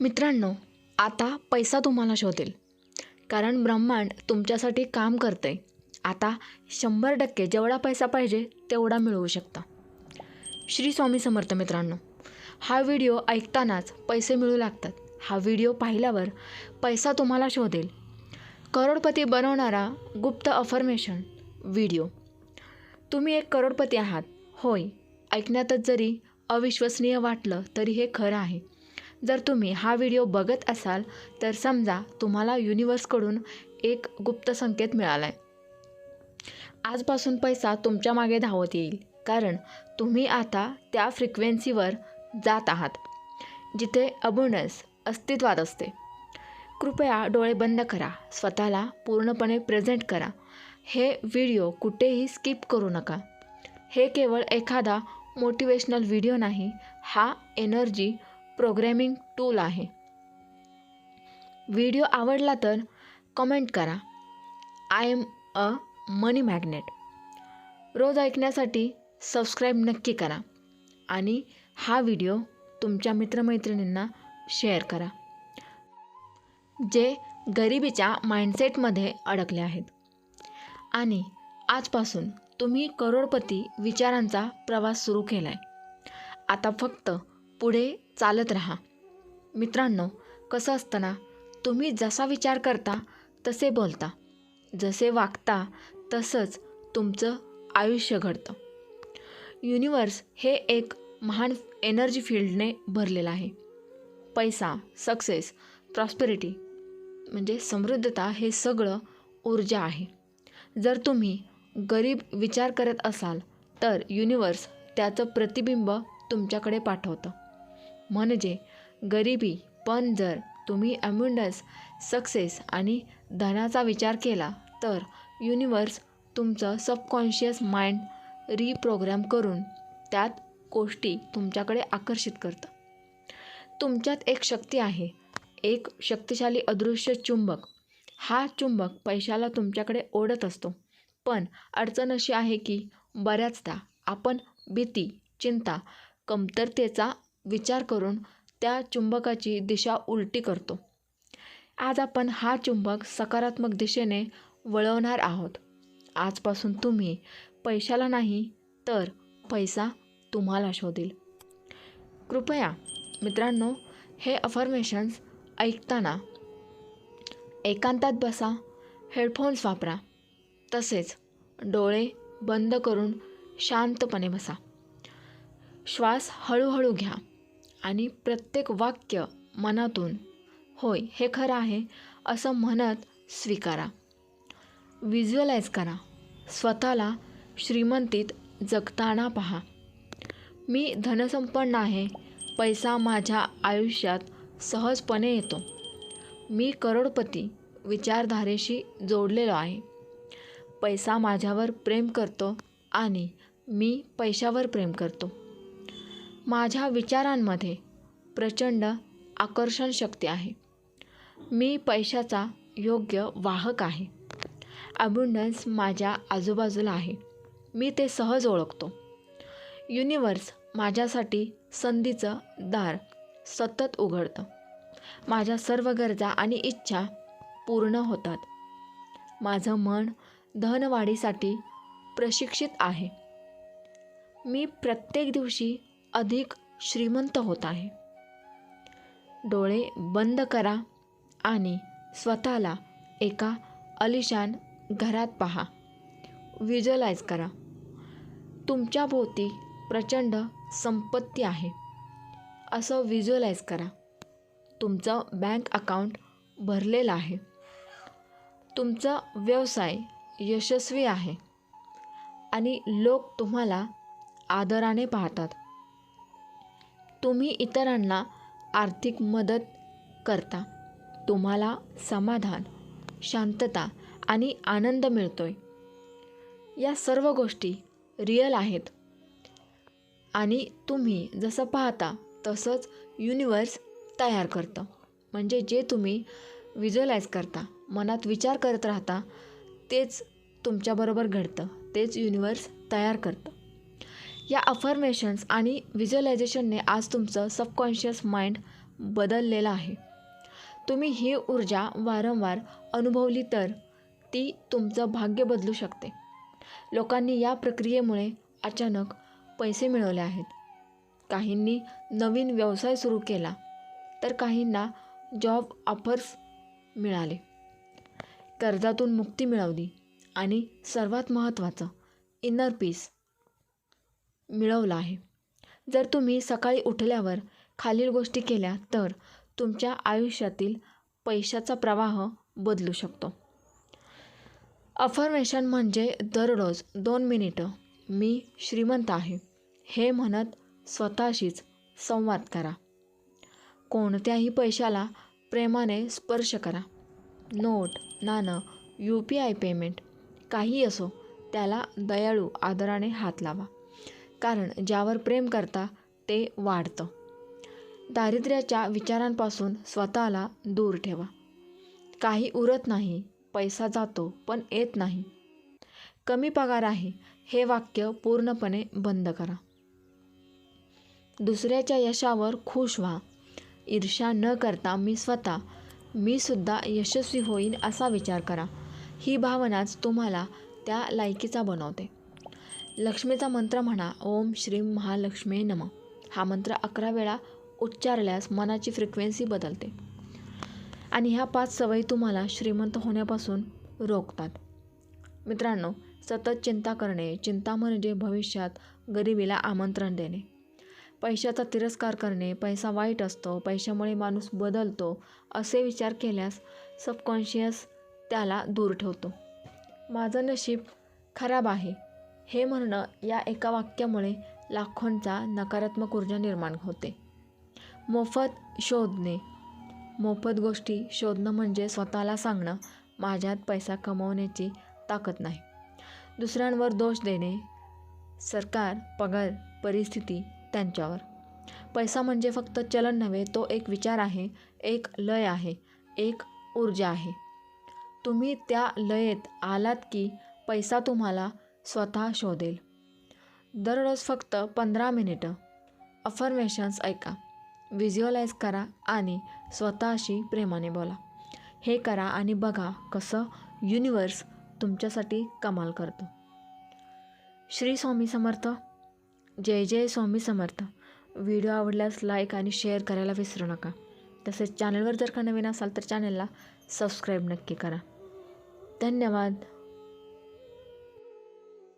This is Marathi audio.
मित्रांनो आता पैसा तुम्हाला शोधेल. कारण ब्रह्मांड तुमच्यासाठी काम करतं आहे आता शंभर टक्के जेवढा पैसा पाहिजे तेवढा मिळवू शकता. श्री स्वामी समर्थ मित्रांनो हा व्हिडिओ ऐकतानाच पैसे मिळू लागतात. हा व्हिडिओ पाहिल्यावर पैसा तुम्हाला शोधेल. करोडपती बनवणारा गुप्त अफर्मेशन व्हिडिओ. तुम्ही एक करोडपती आहात. होय ऐकण्यातच जरी अविश्वसनीय वाटलं तरी हे खरं आहे. जर तुम्ही हा व्हिडिओ बघत असाल तर समजा तुम्हाला युनिवर्सकडून एक गुप्त संकेत मिळाला आहे आजपासून पैसा तुमच्या मागे धावत येईल कारण तुम्ही आता त्या फ्रिक्वेन्सीवर जात आहात जिथे अबुंडन्स अस्तित्वात असते. कृपया डोळे बंद करा स्वतःला पूर्णपणे प्रेझेंट करा. हे व्हिडिओ कुठेही स्किप करू नका. हे केवळ एखादा मोटिवेशनल व्हिडिओ नाही हा एनर्जी प्रोग्रॅमिंग टूल आहे. व्हिडिओ आवडला तर कमेंट करा. I am a money magnet. रोज ऐकण्यासाठी सबस्क्राईब नक्की करा आणि हा व्हिडिओ तुमच्या मित्रमैत्रिणींना शेअर करा जे गरिबीच्या माइंडसेटमध्ये अडकले आहेत. आणि आजपासून तुम्ही करोडपती विचारांचा प्रवास सुरू केला आहे आता फक्त पुढे चालत राहा. मित्रांनो कसं असताना तुम्ही जसा विचार करता तसे बोलता. जसे वागता तसंच तुमचं आयुष्य घडतं. युनिवर्स हे एक महान एनर्जी फील्डने भरलेलं आहे. पैसा सक्सेस प्रॉस्पेरिटी म्हणजे समृद्धता हे सगळं ऊर्जा आहे. जर तुम्ही गरीब विचार करत असाल तर युनिवर्स त्याचं प्रतिबिंब तुमच्याकडे पाठवतं. म्हणजे गरिबी. पण जर तुम्ही अम्युंडन्स सक्सेस आणि धनाचा विचार केला तर युनिवर्स तुमचं सबकॉन्शियस माइंड रिप्रोग्रॅम करून त्यात गोष्टी तुमच्याकडे आकर्षित करतं. तुमच्यात एक शक्ती आहे एक शक्तिशाली अदृश्य चुंबक. हा चुंबक पैशाला तुमच्याकडे ओढत असतो. पण अडचण अशी आहे की बऱ्याचदा आपण भीती चिंता कमतरतेचा विचार करून त्या चुंबकाची दिशा उलटी करतो. आज आपण हा चुंबक सकारात्मक दिशेने वळवणार आहोत. आजपासून तुम्ही पैशाला नाही तर पैसा तुम्हाला शोधेल. कृपया मित्रांनो हे अफर्मेशन्स ऐकताना एकांतात बसा हेडफोन्स वापरा तसेच डोळे बंद करून शांतपणे बसा. श्वास हळूहळू घ्या. आणि प्रत्येक वाक्य मनातून होय हे खरं आहे असं म्हणत स्वीकारा. विज्युअलाइज करा. स्वतःला श्रीमंतीत जगताना पहा. मी धनसंपन्न आहे. पैसा माझ्या आयुष्यात सहजपणे येतो. मी करोडपती विचारधारेशी जोडलेलो आहे. पैसा माझ्यावर प्रेम करतो आणि मी पैशावर प्रेम करतो. माझ्या विचारांमध्ये प्रचंड आकर्षण शक्ती आहे. मी पैशाचा योग्य वाहक आहे. अबुंडन्स माझ्या आजूबाजूला आहे. मी ते सहज ओळखतो. युनिवर्स माझ्यासाठी संधीचं दार सतत उघडतं. माझ्या सर्व गरजा आणि इच्छा पूर्ण होतात. माझं मन धनवाढीसाठी प्रशिक्षित आहे. मी प्रत्येक दिवशी अधिक श्रीमंत होत आहे. डोळे बंद करा आणि स्वतःला एका अलिशान घरात पहा. व्हिज्युअलाइज करा. तुमच्या भोवती प्रचंड संपत्ती आहे. असं व्हिज्युअलाइज करा. तुमचं बँक अकाउंट भरलेलं आहे. तुमचा व्यवसाय यशस्वी आहे. आणि लोक तुम्हाला आदराने पाहतात. तुम्ही इतरांना आर्थिक मदत करता. तुम्हाला समाधान शांतता आणि आनंद मिळतो आहे या सर्व गोष्टी रिअल आहेत. आणि तुम्ही जसं पाहता तसंच युनिवर्स तयार करतं. म्हणजे जे तुम्ही व्हिज्युअलाइज करता मनात विचार करत राहता तेच तुमच्याबरोबर घडतं. तेच युनिवर्स तयार करतं. या अफर्मेशन्स आणि व्हिज्युअलायझेशनने आज तुमचं सबकॉन्शियस माइंड बदललेलं आहे. तुम्ही ही ऊर्जा वारंवार अनुभवली तर ती तुमचं भाग्य बदलू शकते. लोकांनी या प्रक्रियेमुळे अचानक पैसे मिळवले आहेत. काहींनी नवीन व्यवसाय सुरू केला तर काहींना जॉब ऑफर्स मिळाले. कर्जातून मुक्ती मिळवली आणि सर्वात महत्त्वाचं इनर पीस मिळवलं आहे. जर तुम्ही सकाळी उठल्यावर खालील गोष्टी केल्या तर तुमच्या आयुष्यातील पैशाचा प्रवाह बदलू शकतो. अफर्मेशन म्हणजे दररोज दोन मिनिटं मी श्रीमंत आहे. हे म्हणत स्वतःशीच संवाद करा. कोणत्याही पैशाला प्रेमाने स्पर्श करा. नोट नाणं यू पी आय पेमेंट काही असो त्याला दयाळू आदराने हात लावा. कारण ज्यावर प्रेम करता ते वाढतं. दारिद्र्याच्या विचारांपासून स्वतःला दूर ठेवा. काही उरत नाही पैसा जातो पण येत नाही. कमी पगार आहे हे वाक्य पूर्णपणे बंद करा. दुसऱ्याच्या यशावर खुश व्हा. ईर्ष्या न करता मी स्वतः मी सुद्धा यशस्वी होईन असा विचार करा. ही भावनाच तुम्हाला त्या लायकीचा बनवते. लक्ष्मीचा मंत्र म्हणा ओम श्री महालक्ष्मी नम. हा मंत्र अकरा वेळा उच्चारल्यास मनाची फ्रिक्वेन्सी बदलते. आणि ह्या पाच सवयी तुम्हाला श्रीमंत होण्यापासून रोखतात. मित्रांनो सतत चिंता करणे चिंता म्हणजे भविष्यात गरिबीला आमंत्रण देणे. पैशाचा तिरस्कार करणे पैसा वाईट असतो पैशामुळे माणूस बदलतो असे विचार केल्यास सबकॉन्शियस त्याला दूर ठेवतो. माझं नशीब खराब आहे. हे म्हणणं या एका वाक्यामुळे लाखोंचा नकारात्मक ऊर्जा निर्माण होते. मोफत शोधणे. मोफत गोष्टी शोधणं म्हणजे स्वतःला सांगणं माझ्यात पैसा कमवण्याची ताकद नाही. दुसऱ्यांवर दोष देणे. सरकार पगार परिस्थिती त्यांच्यावर. पैसा म्हणजे फक्त चलन नव्हे तो एक विचार आहे एक लय आहे एक ऊर्जा आहे. तुम्ही त्या लयेत आलात की पैसा तुम्हाला स्वतः शोधेल. दररोज फक्त पंधरा मिनिटं. अफर्मेशन्स ऐका. व्हिज्युअलाइज करा आणि स्वतःशी प्रेमाने बोला. हे करा आणि बघा कसं युनिवर्स तुमच्यासाठी कमाल करतो. श्री स्वामी समर्थ. जय जय स्वामी समर्थ. व्हिडिओ आवडल्यास लाईक आणि शेअर करायला विसरू नका. तसेच चॅनलवर जर का नवीन असाल तर चॅनलला सबस्क्राईब नक्की करा. धन्यवाद.